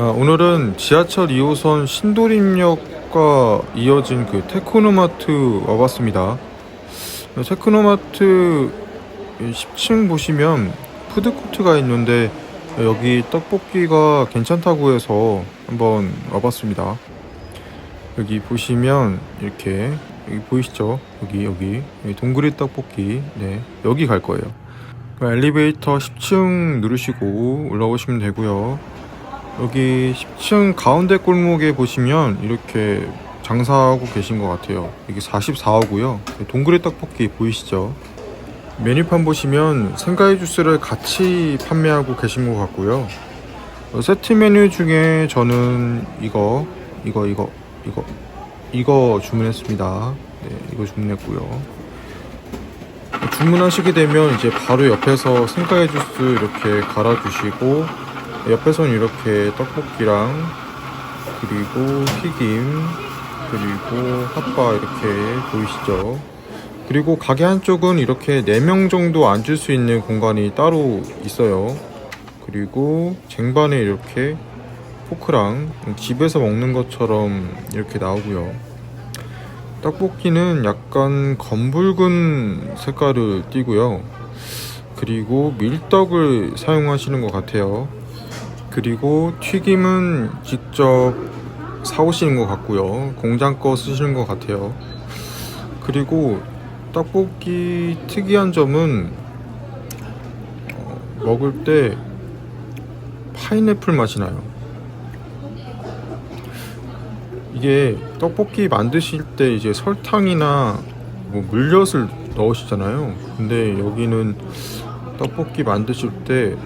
아, 오늘은 지하철 2호선 신도림역과 이어진 그 테크노마트 와봤습니다. 테크노마트 10층 보시면 푸드코트가 있는데 여기 떡볶이가 괜찮다고 해서 한번 와봤습니다. 여기 보시면 이렇게 여기 보이시죠? 여기 여기, 여기 동그리 떡볶이 네 여기 갈 거예요. 그 엘리베이터 10층 누르시고 올라오시면 되고요. 여기 10층 가운데 골목에 보시면 이렇게 장사하고 계신 것 같아요. 여기 44호고요. 동그리 떡볶이 보이시죠? 메뉴판 보시면 생과일 주스를 같이 판매하고 계신 것 같고요. 어, 세트 메뉴 중에 저는 이거, 이거, 이거, 이거, 이거 주문했습니다. 네, 이거 주문했고요. 주문하시게 되면 이제 바로 옆에서 생과일 주스 이렇게 갈아주시고 옆에서는 이렇게 떡볶이랑 그리고 튀김 그리고 핫바 이렇게 보이시죠? 그리고 가게 한쪽은 이렇게 4명 정도 앉을 수 있는 공간이 따로 있어요. 그리고 쟁반에 이렇게 포크랑 집에서 먹는 것처럼 이렇게 나오고요. 떡볶이는 약간 검붉은 색깔을 띠고요. 그리고 밀떡을 사용하시는 것 같아요. 그리고 튀김은 직접 사오시는 것 같고요. 공장 거 쓰시는 것 같아요. 그리고 떡볶이 특이한 점은 어, 먹을 때 파인애플 맛이 나요. 이게 떡볶이 만드실 때 이제 설탕이나 뭐 물엿을 넣으시잖아요. 근데 여기는 떡볶이 만드실 때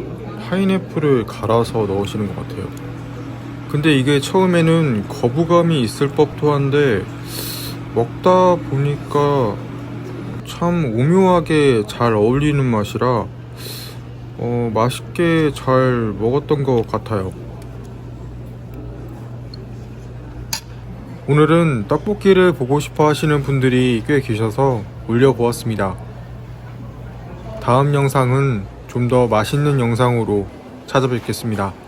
파인애플을 갈아서 넣으시는 것 같아요. 근데 이게 처음에는 거부감이 있을 법도 한데 먹다 보니까 참 오묘하게 잘 어울리는 맛이라 어, 맛있게 잘 먹었던 것 같아요. 오늘은 떡볶이를 보고 싶어 하시는 분들이 꽤 계셔서 올려보았습니다. 다음 영상은 좀 더 맛있는 영상으로 찾아뵙겠습니다.